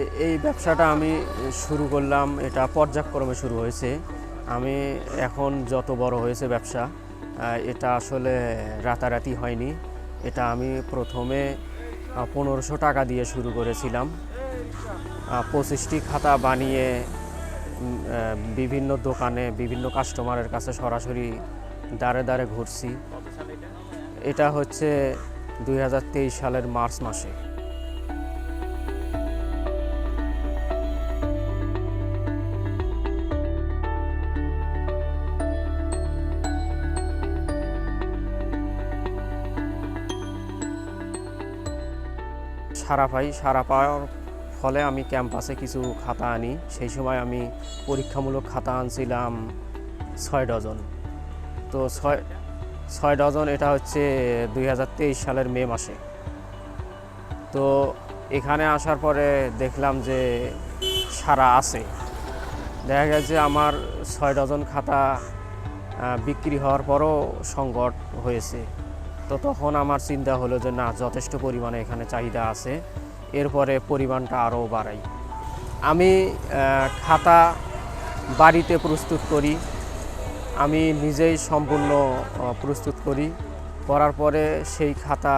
এ- এই ব্যবসাটা আমি শুরু করলাম, এটা পর্যায়ক্রমে শুরু হয়েছে। আমি এখন যত বড় হয়েছে ব্যবসা এটা আসলে রাতারাতি হয়নি। এটা আমি প্রথমে পনেরোশো টাকা দিয়ে শুরু করেছিলাম। পঁচিশটি খাতা বানিয়ে বিভিন্ন দোকানে, বিভিন্ন কাস্টমারের কাছে সরাসরি দাঁড়ে দাঁড়ে ঘুরছি। এটা হচ্ছে দু হাজার তেইশ সালের মার্চ মাসে। সারা পাই সারা পাওয়ার ফলে আমি ক্যাম্পাসে কিছু খাতা আনি। সেই সময় আমি পরীক্ষামূলক খাতা আনছিলাম ছয় ডজন। তো ছয় ছয় ডজন এটা হচ্ছে দুই হাজার তেইশ সালের মে মাসে। তো এখানে আসার পরে দেখলাম যে সারা আছে। দেখা গেছে আমার ছয় ডজন খাতা বিক্রি হওয়ার পরও সংকট হয়েছে। তো তখন আমার চিন্তা হলো যে না, যথেষ্ট পরিমাণে এখানে চাহিদা আছে, এরপরে পরিমাণটা আরও বাড়াই। আমি খাতা বাড়িতে প্রস্তুত করি, আমি নিজেই সম্পূর্ণ প্রস্তুত করি, করার পরে সেই খাতা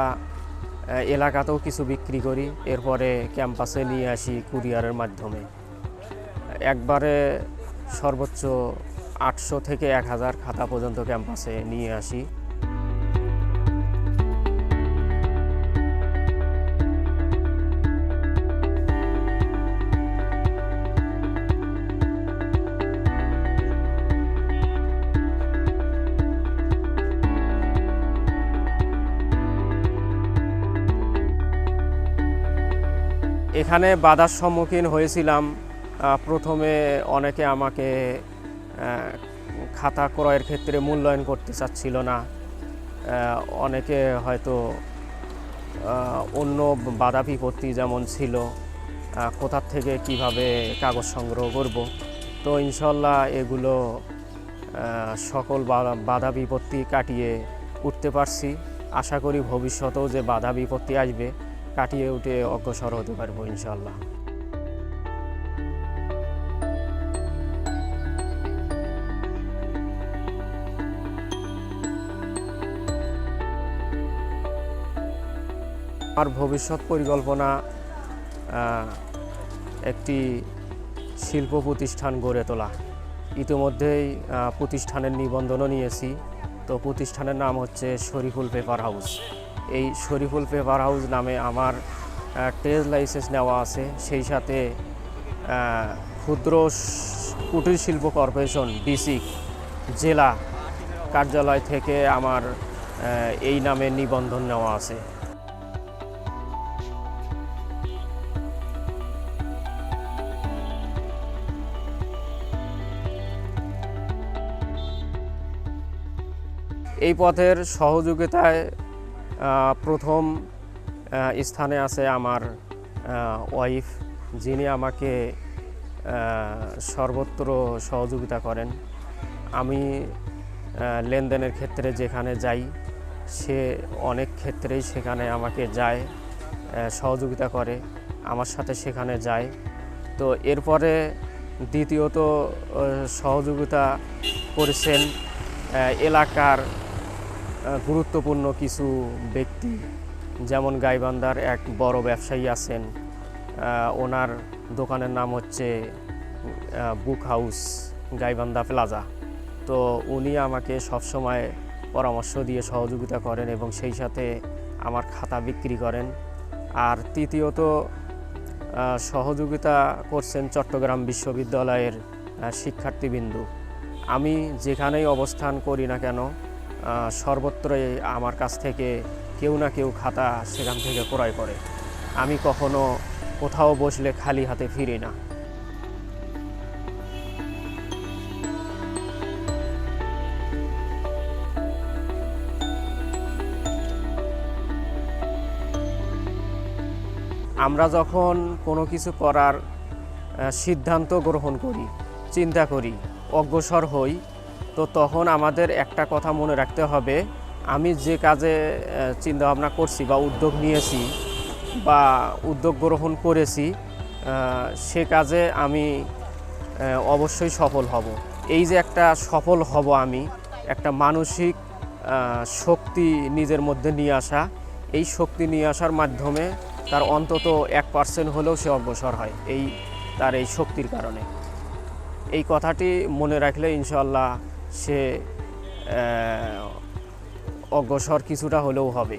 এলাকাতেও কিছু বিক্রি করি, এরপরে ক্যাম্পাসে নিয়ে আসি কুরিয়ারের মাধ্যমে। একবারে সর্বোচ্চ আটশো থেকে এক হাজার খাতা পর্যন্ত ক্যাম্পাসে নিয়ে আসি। এখানে বাধার সম্মুখীন হয়েছিলাম। প্রথমে অনেকে আমাকে খাতা ক্রয়ের ক্ষেত্রে মূল্যায়ন করতে চাচ্ছিল না। অনেকে হয়তো অন্য বাধা বিপত্তি যেমন ছিল কোথার থেকে কীভাবে কাগজ সংগ্রহ করব। তো ইনশাল্লাহ এগুলো সকল বাধা বিপত্তি কাটিয়ে উঠতে পারছি। আশা করি ভবিষ্যতেও যে বাধা বিপত্তি আসবে কাটিয়ে উঠে অগ্রসর হতে পারব ইনশাল্লাহ আমার ভবিষ্যৎ পরিকল্পনা একটি শিল্প প্রতিষ্ঠান গড়ে তোলা। ইতিমধ্যেই প্রতিষ্ঠানের নিবন্ধনও নিয়েছি। তো প্রতিষ্ঠানের নাম হচ্ছে শরীফুল পেপার হাউস। এই শরীফুল পেপার হাউস নামে আমার ট্রেড লাইসেন্স নেওয়া আছে। সেই সাথে ক্ষুদ্র কুটির শিল্প কর্পোরেশন বিসিক জেলা কার্যালয় থেকে আমার এই নামে নিবন্ধন নেওয়া আছে। এই পথের সহযোগিতায় প্রথম স্থানে আছে আমার ওয়াইফ। যিনি আমাকে সর্বত্র সহযোগিতা করেন। আমি লেনদেনের ক্ষেত্রে যেখানে যাই, সে অনেক ক্ষেত্রেই সেখানে আমাকে যায় সহযোগিতা করে, আমার সাথে সেখানে যায়। তো এরপরে দ্বিতীয়ত সহযোগিতা করেছেন এলাকার গুরুত্বপূর্ণ কিছু ব্যক্তি, যেমন গাইবান্ধার এক বড় ব্যবসায়ী আছেন ওনার দোকানের নাম হচ্ছে বুক হাউস, গাইবান্ধা প্লাজা। তো উনি আমাকে সবসময় পরামর্শ দিয়ে সহযোগিতা করেন এবং সেই সাথে আমার খাতা বিক্রি করেন। আর তৃতীয়ত সহযোগিতা করছেন চট্টগ্রাম বিশ্ববিদ্যালয়ের শিক্ষার্থীবৃন্দু। আমি যেখানেই অবস্থান করি না কেন সর্বত্রই আমার কাছ থেকে কেউ না কেউ খাতা সেখান থেকে ক্রয় করে। আমি কখনো কোথাও বসলে খালি হাতে ফিরি না। আমরা যখন কোনো কিছু করার সিদ্ধান্ত গ্রহণ করি, চিন্তা করি, অগ্রসর হই তো তখন আমাদের একটা কথা মনে রাখতে হবে। আমি যে কাজে চিন্তা ভাবনা করছি বা উদ্যোগ নিয়েছি বা উদ্যোগ গ্রহণ করেছি সে কাজে আমি অবশ্যই সফল হব। এই যে একটা সফল হব আমি, একটা মানসিক শক্তি নিজের মধ্যে নিয়ে আসা, এই শক্তি নিয়ে আসার মাধ্যমে তার অন্তত এক পার্সেন্ট হলেও সে অগ্রসর হয়, এই তার এই শক্তির কারণে। এই কথাটি মনে রাখলে ইনশাল্লাহ সে অগ্রসর কিছুটা হলেও হবে।